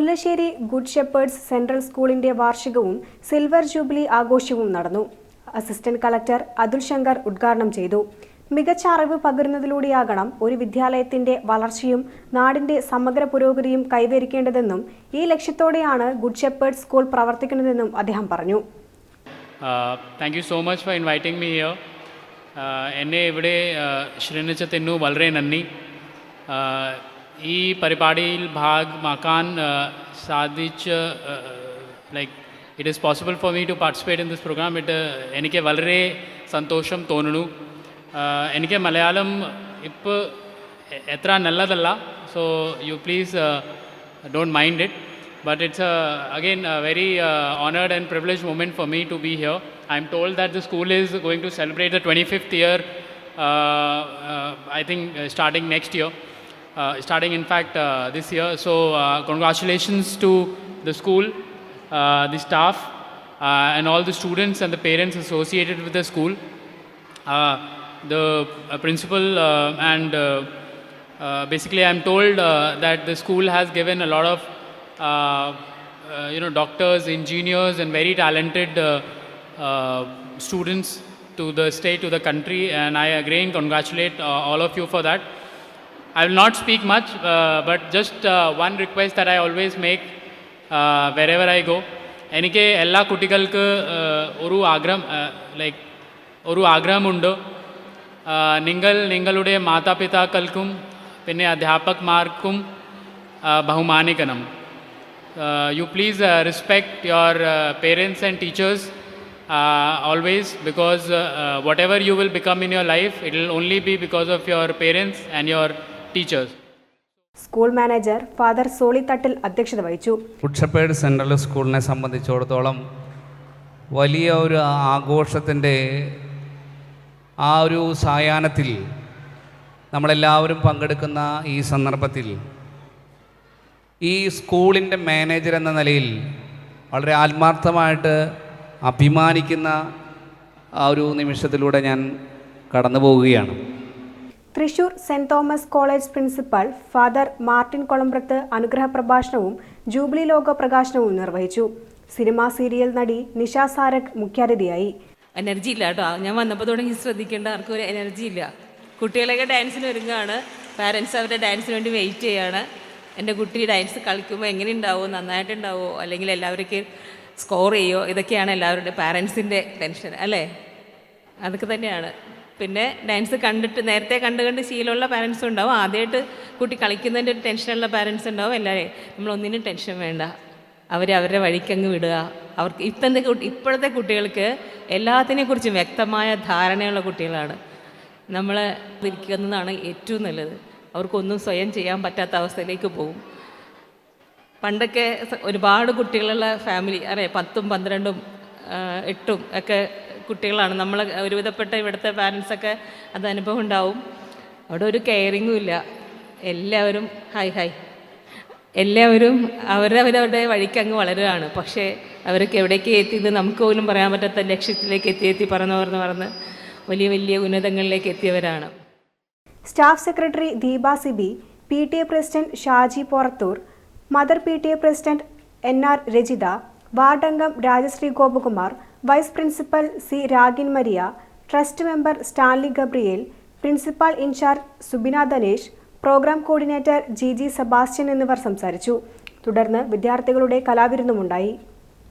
Mullassery good shepherd's central സ്കൂളിന്റെ വാർഷികവും silver jubilee ആഘോഷവും നടന്നു. അസിസ്റ്റന്റ് കളക്ടർ അതുൽ ശങ്കർ ഉദ്ഘാടനം ചെയ്തു. മികച്ച അറിവ് പകരുന്നതിലൂടെയാകണം ഒരു വിദ്യാലയത്തിന്റെ വളർച്ചയും നാടിന്റെ സമഗ്ര പുരോഗതിയും കൈവരിക്കേണ്ടതെന്നും ഈ ലക്ഷ്യത്തോടെയാണ് ഗുഡ് ഷെപ്പേർഡ്സ് സ്കൂൾ പ്രവർത്തിക്കുന്നതെന്നും അദ്ദേഹം പറഞ്ഞു. Thank you so much for inviting me here എന്നെ ഇവിടെ ക്ഷണിച്ചതിനു വളരെ നന്ദി. ഈ പരിപാടിയിൽ ഭാഗമാക്കാൻ uh, സാധിച്ച് like it is possible for me to participate in this programme it എനിക്ക് വളരെ സന്തോഷം തോന്നുന്നു Uh, എനിക്ക് മലയാളം ഇപ്പോൾ എത്ര നല്ലതല്ല so you please don't mind it uh, very uh, honored and privileged moment for me to be here. I'm told that the school is going to celebrate the 25th year, uh, uh, I think uh, starting next year, uh, starting in fact uh, this year. So, uh, congratulations to the school, uh, the staff, uh, and all the students and the parents associated with the school. Uh, the uh, principal uh, and uh, uh, basically i'm told uh, that the school has given a lot of uh, uh, you know doctors engineers and very talented uh, uh, students to the state to the country and i again congratulate uh, all of you for that i will not speak much uh, but just uh, one request that i always make uh, wherever i go എനിക്ക് എല്ലാ കുട്ടികൾക്ക് uh, ഒരു ആഗ്രഹം like ഒരു ആഗ്രഹമുണ്ട് ആ, നിങ്ങൾ നിങ്ങളുടെ മാതാപിതാക്കൾക്കും പിന്നെ അധ്യാപകന്മാർക്കും ആ, ബഹുമാനിക്കണം you please respect your parents and teachers always because whatever you will become in your life it will only be because of your parents and your teachers school manager father Solithattil അധ്യക്ഷത വഹിച്ചു. കുട്ടപ്പേട് central സ്കൂളിനെ സംബന്ധിച്ചിടത്തോളം വലിയ ഒരു ആഘോഷത്തിന്റെ ആ ഒരു സായാഹ്നത്തിൽ നമ്മളെല്ലാവരും പങ്കെടുക്കുന്ന ഈ സന്ദർഭത്തിൽ ഈ സ്കൂളിന്റെ മാനേജർ എന്ന നിലയിൽ വളരെ ആത്മാർത്ഥമായിട്ട് അഭിമാനിക്കുന്ന ആ ഒരു നിമിഷത്തിലൂടെ ഞാൻ കടന്നു പോവുകയാണ് Thrissur Saint Thomas college principal father Martin Kolambrath അനുഗ്രഹ പ്രഭാഷണവും ജൂബിലി ലോക പ്രകാശനവും നിർവഹിച്ചു. സിനിമാ സീരിയൽ നടി നിഷ സാരക് മുഖ്യാതിഥിയായി. എനർജി ഇല്ല കേട്ടോ. ഞാൻ വന്നപ്പോൾ തുടങ്ങി ശ്രദ്ധിക്കേണ്ട ആർക്കും ഒരു എനർജി ഇല്ല. കുട്ടികളൊക്കെ ഡാൻസിന് ഒരുങ്ങുകയാണ് പാരൻസ് അവരുടെ ഡാൻസിന് വേണ്ടി വെയിറ്റ് ചെയ്യാണ്. എന്റെ കുട്ടി ഡാൻസ് കളിക്കുമ്പോൾ എങ്ങനെ ഉണ്ടാവുമോ നന്നായിട്ടുണ്ടാവുമോ അല്ലെങ്കിൽ എല്ലാവർക്കും സ്കോർ ചെയ്യുമോ ഇതൊക്കെയാണ് എല്ലാവരുടെ പാരൻസിന്റെ ടെൻഷൻ അല്ലേ? അതൊക്കെ തന്നെയാണ്. പിന്നെ ഡാൻസ് കണ്ടിട്ട് നേരത്തെ കണ്ട് കണ്ട് ശീലമുള്ള പാരൻസും ഉണ്ടാവും. ആദ്യമായിട്ട് കുട്ടി കളിക്കുന്നതിന്റെ ഒരു ടെൻഷനുള്ള പാരൻസ് ഉണ്ടാവും. എല്ലാവരെയും നമ്മളൊന്നിനും ടെൻഷൻ വേണ്ട. അവരെ അവരുടെ വഴിക്കങ്ങ് വിടുക. അവർക്ക് ഇപ്പോഴത്തെ കുട്ടി ഇപ്പോഴത്തെ കുട്ടികൾക്ക് എല്ലാത്തിനെ കുറിച്ചും വ്യക്തമായ ധാരണയുള്ള കുട്ടികളാണ്. നമ്മൾ ഇരിക്കുന്നതാണ് ഏറ്റവും നല്ലത്. അവർക്കൊന്നും സ്വയം ചെയ്യാൻ പറ്റാത്ത അവസ്ഥയിലേക്ക് പോകും. പണ്ടൊക്കെ ഒരുപാട് കുട്ടികളുള്ള ഫാമിലി അറിയാം പത്തും പന്ത്രണ്ടും എട്ടും ഒക്കെ കുട്ടികളാണ്. നമ്മൾ ഒരുവിധപ്പെട്ട ഇവിടുത്തെ പാരൻസൊക്കെ അത് അനുഭവം ഉണ്ടാവും. അവിടെ ഒരു കെയറിങ്ങും ഇല്ല. എല്ലാവരും ഹായ് ഹായ് എല്ലാവരും അവരവരവരുടെ വഴിക്ക് അങ്ങ് വളരുകയാണ്. പക്ഷേ അവരൊക്കെ എവിടേക്ക് എത്തിയത് നമുക്ക് പോലും പറയാൻ പറ്റാത്ത ലക്ഷ്യത്തിലേക്ക് എത്തി എത്തി പറന്ന് പറന്ന് പറന്ന് വലിയ വലിയ ഉന്നതങ്ങളിലേക്ക് എത്തിയവരാണ്. Staff secretary Deepa Sibi P T A president Shaji Porathur mother P T A president N R Rajitha വാർഡംഗം Rajasree Gopakumar vice principal C Ragin Maria trust member Stanley Gabriel principal incharge Subina Dhanesh programme coordinator G G Sebastian എന്നിവർ സംസാരിച്ചു. തുടർന്ന് വിദ്യാർത്ഥികളുടെ കലാവിരുന്നുമുണ്ടായി.